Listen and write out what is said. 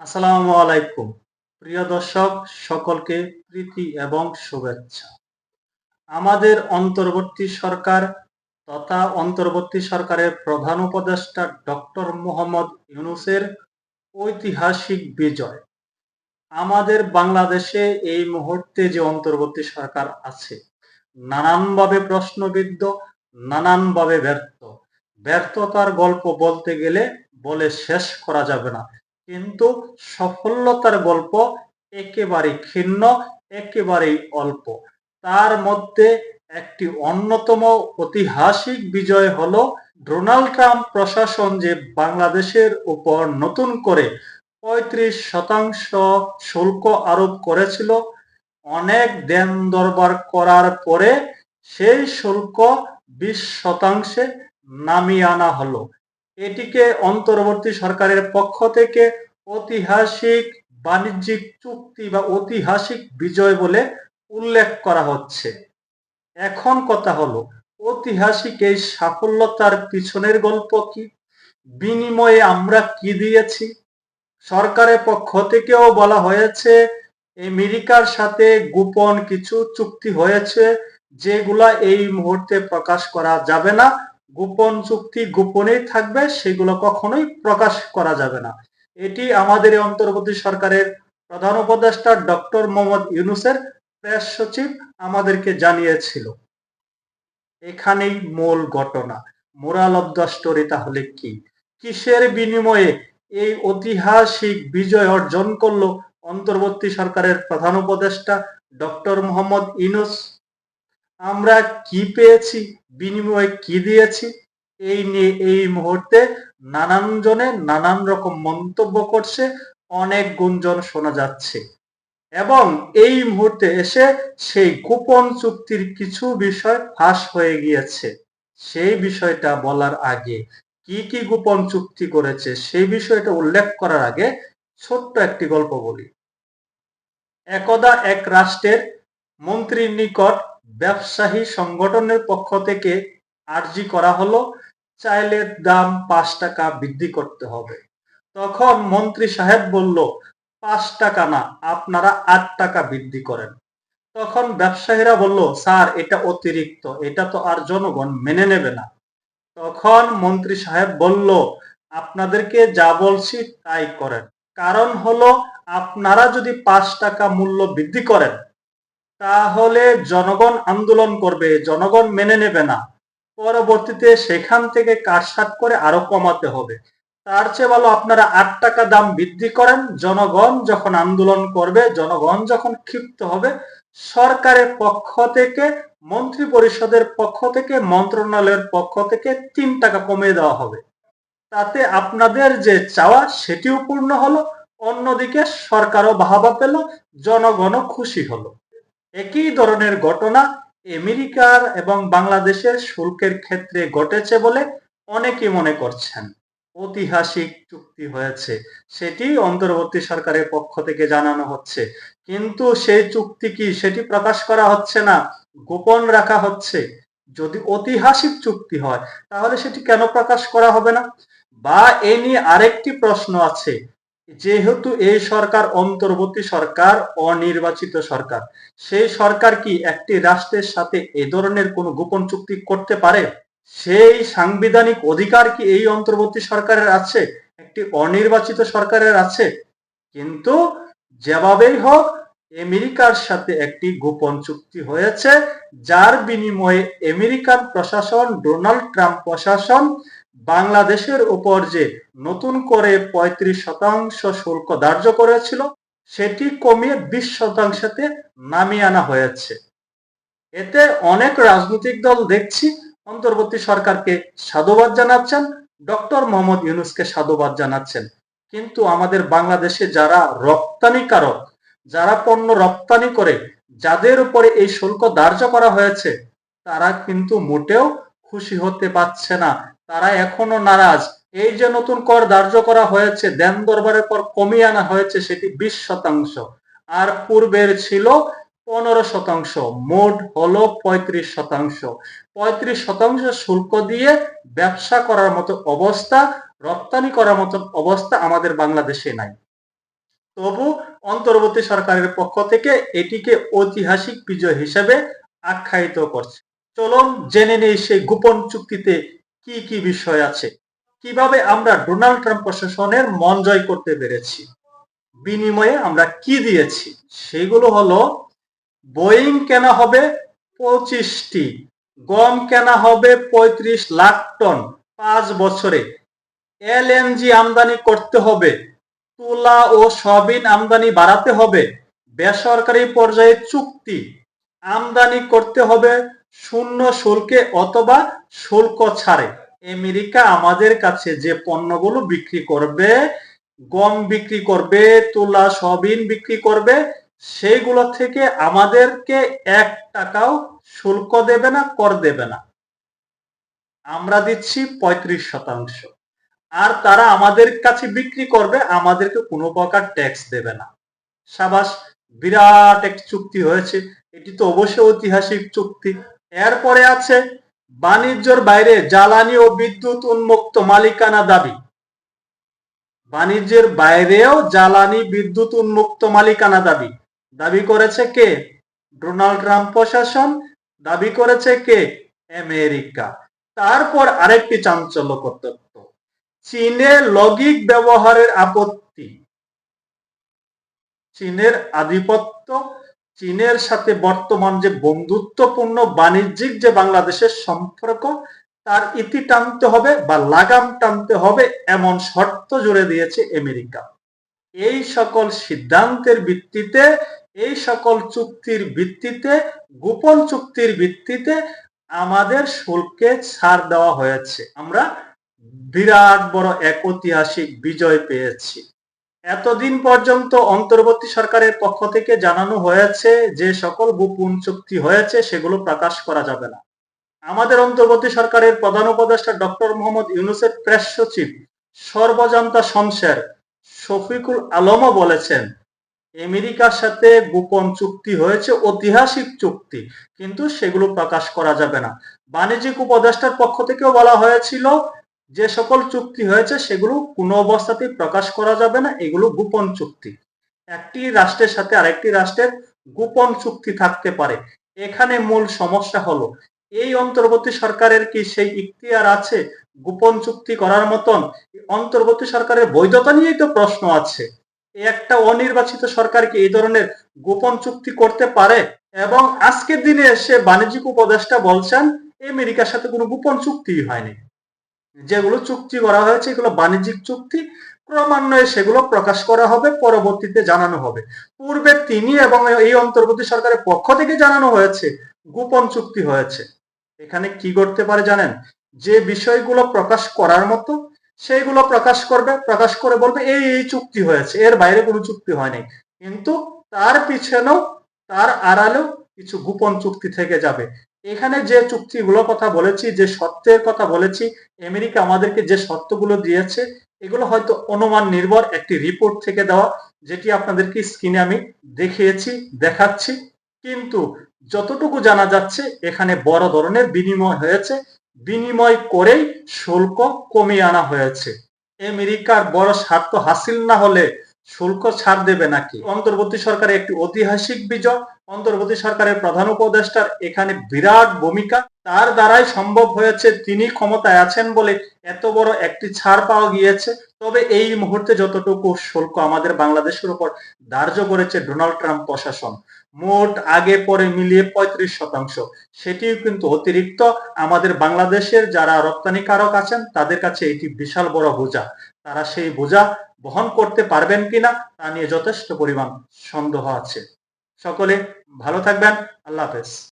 আসসালামু আলাইকুম। প্রিয় দর্শক, সকলকে প্রীতি এবং শুভেচ্ছা। আমাদের অন্তর্বর্তী সরকার তথা অন্তর্বর্তী সরকারের প্রধান উপদেষ্টা ডক্টর মোহাম্মদ ইউনুসের ঐতিহাসিক বিজয়। আমাদের বাংলাদেশে এই মুহূর্তে যে অন্তর্বর্তী সরকার আছে, নানানভাবে প্রশ্নবিদ্ধ, নানানভাবে ব্যর্থ। ব্যর্থতার গল্প বলতে গেলে বলে শেষ করা যাবে না। কিন্তু সফলতার গল্প একেবারে ক্ষীণ, একেবারেই অল্প। তার মধ্যে একটি অন্যতম ঐতিহাসিক বিজয় হলো ডোনাল্ড ট্রাম্প প্রশাসন যে বাংলাদেশের উপর নতুন করে পঁয়ত্রিশ শতাংশ শুল্ক আরোপ করেছিল, অনেক দেন দরবার করার পরে সেই শুল্ক বিশ শতাংশে নামিয়ে আনা হলো। এটিকে অন্তর্বর্তী সরকারের পক্ষ থেকে ঐতিহাসিক বাণিজ্যিক চুক্তি বা ঐতিহাসিক বিজয় বলে উল্লেখ করা হচ্ছে। এখন কথা হলো, ঐতিহাসিক এই সাফল্যতার পিছনের গল্প কি? বিনিময়ে আমরা কি দিয়েছি? সরকারের পক্ষ থেকেও বলা হয়েছে, আমেরিকার সাথে গোপন কিছু চুক্তি হয়েছে, যেগুলা এই মুহূর্তে প্রকাশ করা যাবে না। গোপন চুক্তি গোপনেই থাকবে, সেগুলো কখনোই প্রকাশ করা যাবে না। এটি আমাদের অন্তর্বর্তী সরকারের প্রধান উপদেষ্টা ডক্টর মোহাম্মদ ইউনুসের প্রেস সচিব আমাদেরকে জানিয়েছিল। এখানেই মূল ঘটনা। মোরাল অব দ্য স্টোরি তাহলে কি? কিসের বিনিময়ে এই ঐতিহাসিক বিজয় অর্জন করল অন্তর্বর্তী সরকারের প্রধান উপদেষ্টা ডক্টর মোহাম্মদ ইনুস আমরা কি পেয়েছি? বিনিময়ে কি দিয়েছি? এই নিয়ে এই মুহূর্তে নানান জনে নানান রকম মন্তব্য করছে, অনেক গুঞ্জন শোনা যাচ্ছে। এবং এই মুহূর্তে এসে সেই গোপন চুক্তির কিছু বিষয় ফাঁস হয়ে গিয়েছে। সেই বিষয়টা বলার আগে কি কি গোপন চুক্তি করেছে সেই বিষয়টা উল্লেখ করার আগে ছোট্ট একটি গল্প বলি। একদা এক রাষ্ট্রের মন্ত্রীর নিকট ব্যবসায়ী সংগঠনের পক্ষ থেকে আর্জি করা হলো চাইলের দাম পাঁচ টাকা বৃদ্ধি করতে হবে। তখন মন্ত্রী সাহেব বলল, পাঁচ টাকা না, আপনারা আট টাকা বৃদ্ধি করেন। তখন ব্যবসায়ীরা বলল, স্যার, এটা অতিরিক্ত, এটা তো আর জনগণ মেনে নেবে না। তখন মন্ত্রী সাহেব বলল, আপনাদেরকে যা বলছি তাই করেন। কারণ হলো, আপনারা যদি পাঁচ টাকা মূল্য বৃদ্ধি করেন, তাহলে জনগণ আন্দোলন করবে, জনগণ মেনে নেবে না। পরবর্তীতে সেখান থেকে কাটসাট করে আরও কমাতে হবে। তার চেয়ে ভালো আপনারা আট টাকা দাম বৃদ্ধি করেন, জনগণ যখন আন্দোলন করবে, জনগণ যখন ক্ষিপ্ত হবে, সরকারের পক্ষ থেকে মন্ত্রী পরিষদের পক্ষ থেকে, মন্ত্রণালয়ের পক্ষ থেকে তিন টাকা কমিয়ে দেওয়া হবে। তাতে আপনাদের যে চাওয়া, সেটিও পূর্ণ হলো, অন্যদিকে সরকারও বাহাবা পেল, জনগণও খুশি হলো। একই ধরনের ঘটনা আমেরিকার এবং বাংলাদেশের শুল্কের ক্ষেত্রে ঘটেছে বলে অনেকে মনে করছেন। ঐতিহাসিক চুক্তি হয়েছে। সেটি অন্তর্বর্তী সরকারের পক্ষ থেকে জানানো হচ্ছে। কিন্তু সেই চুক্তি কি সেটি প্রকাশ করা হচ্ছে না, গোপন রাখা হচ্ছে? যদি ঐতিহাসিক চুক্তি হয়, তাহলে সেটি কেন প্রকাশ করা হবে না? বা এ নিয়ে আরেকটি প্রশ্ন আছে। যেহেতু এই সরকার অন্তর্বর্তী সরকার, অনির্বাচিত সরকার, সেই সরকার কি একটি রাষ্ট্রের সাথে এ ধরনের কোনো গোপন চুক্তি করতে পারে? সেই সাংবিধানিক অধিকার কি এই অন্তর্বর্তী সরকারের আছে? একটি অনির্বাচিত সরকারের আছে। কিন্তু যেভাবেই হোক, আমেরিকার সাথে একটি গোপন চুক্তি হয়েছে, যার বিনিময়ে আমেরিকান প্রশাসন ডোনাল্ড ট্রাম্প প্রশাসন বাংলাদেশের উপর যে নতুন করে ৩৫ শতাংশ শুল্ক ধার্য করেছিল, সেটি কমিয়ে বিশ শতাংশতে নামিয়ে আনা হয়েছে। এতে অনেক রাজনৈতিক দল দেখছি অন্তর্বর্তী সরকারকে সাধুবাদ জানাচ্ছেন, ডক্টর মোহাম্মদ ইউনুসকে সাধুবাদ জানাচ্ছেন। কিন্তু আমাদের বাংলাদেশে যারা রপ্তানিকারক যারা পণ্য রপ্তানি করে, যাদের উপরে এই শুল্ক ধার্য করা হয়েছে, তারা কিন্তু মোটেও খুশি হতে পারছে না। তারা এখনও নারাজ। এই যে নতুন কর ধার্য করা হয়েছে, দেন দরবারের পর কমিয়ে আনা হয়েছে সেটি বিশ শতাংশ। আর পূর্বের ছিল পনেরো শতাংশ, মোট হলো পঁয়ত্রিশ শতাংশ। পঁয়ত্রিশ শতাংশ শুল্ক দিয়ে ব্যবসা করার মতো অবস্থা, রপ্তানি করার মতো অবস্থা আমাদের বাংলাদেশে নাই। তবু অন্তর্বর্তী সরকারের পক্ষ থেকে এটিকে ঐতিহাসিক বিজয় হিসেবে আখ্যায়িত করছে। চলুন জেনে নেই সেই গোপন চুক্তিতে কি কি বিষয় আছে? কীভাবে আমরা ডোনাল্ড ট্রাম্প প্রশাসনের মন জয় করতে পেরেছি? বিনিময়ে আমরা কি দিয়েছি? সেগুলো হলো, বোয়িং কেনা হবে পঁচিশটি, গম কেনা হবে পঁয়ত্রিশ লাখ টন পাঁচ বছরে? এলএনজি আমদানি করতে হবে, তুলা ও সয়াবিন আমদানি বাড়াতে হবে, বেসরকারি পর্যায়ে চুক্তি, আমদানি করতে হবে শূন্য শুল্কে অথবা শুল্ক ছাড়ে। আমেরিকা আমাদের কাছে যে পণ্যগুলো বিক্রি করবে, গম বিক্রি করবে, তুলা, সয়াবিন বিক্রি করবে, সেইগুলো থেকে আমাদেরকে এক টাকাও শুল্ক দেবে না, কর দেবে না। আমরা দিচ্ছি পঁয়ত্রিশ শতাংশ। আর তারা আমাদের কাছে বিক্রি করবে, আমাদেরকে কোনো প্রকার ট্যাক্স দেবে না। সাবাস, বিরাট এক চুক্তি হয়েছে। এটি তো অবশ্যই ঐতিহাসিক চুক্তি। এরপরে আছে বাণিজ্যর বাইরে জ্বালানি ও বিদ্যুৎ উন্মুক্ত মালিকানা দাবি। বাণিজ্যের বাইরেও জ্বালানি বিদ্যুৎ উন্মুক্ত মালিকানা দাবি। দাবি করেছে কে? ডোনাল্ড ট্রাম্প প্রশাসন। দাবি করেছে কে? আমেরিকা। তারপর আরেকটি চাঞ্চল্যকর তথ্য। চীনে লৌকিক ব্যবহারের আপত্তি। চীনের আধিপত্য চীনের সাথে বর্তমান যে বন্ধুত্বপূর্ণ বাণিজ্যিক যে বাংলাদেশের সম্পর্ক, তার ইতি টানতে হবে বা লাগাম টানতে হবে এমন শর্ত জুড়ে দিয়েছে আমেরিকা। এই সকল সিদ্ধান্তের ভিত্তিতে, এই সকল চুক্তির ভিত্তিতে, গোপন চুক্তির ভিত্তিতে আমাদের শুল্কে ছাড় দেওয়া হয়েছে। আমরা বিরাট বড় এক ঐতিহাসিক বিজয় পেয়েছি। এতদিন পর্যন্ত অন্তর্বর্তী সরকারের পক্ষ থেকে জানানো হয়েছে যে সকল গোপন চুক্তি হয়েছে, সেগুলো প্রকাশ করা যাবে না। আমাদের অন্তর্বর্তী সরকারের প্রধান উপদেষ্টা ডক্টর মোহাম্মদ ইউনুসের প্রেস সচিব সর্বজান্তা শমশের শফিকুল আলমও বলেছেন, আমেরিকার সাথে গোপন চুক্তি হয়েছে, ঐতিহাসিক চুক্তি, কিন্তু সেগুলো প্রকাশ করা যাবে না। বাণিজ্যিক উপদেষ্টার পক্ষ থেকেও বলা হয়েছিল যে সকল চুক্তি হয়েছে সেগুলো কোনো অবস্থাতেই প্রকাশ করা যাবে না, এগুলো গোপন চুক্তি। একটি রাষ্ট্রের সাথে আরেকটি রাষ্ট্রের গোপন চুক্তি থাকতে পারে। এখানে মূল সমস্যা হলো, এই অন্তর্বর্তী সরকারের কি সেই ইখতিয়ার আছে গোপন চুক্তি করার মতন? অন্তর্বর্তী সরকারের বৈধতা নিয়েই তো প্রশ্ন আছে। একটা অনির্বাচিত সরকার কি এই ধরনের গোপন চুক্তি করতে পারে? এবং আজকের দিনে এসে বাণিজ্যিক উপদেষ্টা বলছেন, আমেরিকার সাথে কোনো গোপন চুক্তি হয়নি। যেগুলো চুক্তি করা হয়েছে, এগুলো বাণিজ্যিক চুক্তি, ক্রমান্বয়ে সেগুলো প্রকাশ করা হবে, পরবর্তীতে জানানো হবে। পূর্বে তিনি এবং এই অন্তর্বর্তী সরকারের পক্ষ থেকে জানানো হয়েছে, গোপন চুক্তি হয়েছে। এখানে কি করতে পারে জানেন? যে বিষয়গুলো প্রকাশ করার মতো, সেইগুলো প্রকাশ করবে, প্রকাশ করে বলবে, এই এই চুক্তি হয়েছে, এর বাইরে কোনো চুক্তি হয়নি। কিন্তু তার পিছনেও, তার আড়ালেও কিছু গোপন চুক্তি থেকে যাবে। এখানে যে চুক্তিগুলো কথা বলেছি, যে শর্তের কথা বলেছি, আমেরিকা আমাদেরকে যে শর্তগুলো দিয়েছে, এগুলো হয়তো অনুমান নির্ভর একটি রিপোর্ট থেকে দেওয়া, যেটি আপনাদেরকে স্ক্রিনে আমি দেখিয়েছি, দেখাচ্ছি। কিন্তু যতটুকু জানা যাচ্ছে, এখানে বড় ধরনের বিনিময় হয়েছে। বিনিময় করেই শুল্ক কমিয়ে আনা হয়েছে। আমেরিকার বড় স্বার্থ হাসিল না হলে শুল্ক ছাড় দেবে নাকি? অন্তর্বর্তী সরকারের একটি ঐতিহাসিক বিজয়, অন্তর্বর্তী সরকারের প্রধান উপদেষ্টার এখানে বিরাট ভূমিকা। তার দ্বারাই সম্ভব হয়েছে তিনি ক্ষমতায় আছেন বলে এত বড় একটি ছাড় পাওয়া গিয়েছে। তবে এই মুহূর্তে যতটুকু শুল্ক আমাদের বাংলাদেশের উপর ধার্য করেছে ডোনাল্ড ট্রাম্প প্রশাসন, মোট আগে পরে মিলিয়ে পঁয়ত্রিশ শতাংশ। সেটিও কিন্তু অতিরিক্ত। আমাদের বাংলাদেশের যারা রপ্তানিকারক আছেন, তাদের কাছে এটি বিশাল বড় বোঝা। তারা সেই বোঝা বহন করতে পারবেন কিনা তা নিয়ে যথেষ্ট পরিমাণ সন্দেহ আছে। সকলে ভালো থাকবেন। আল্লাহ হাফেজ।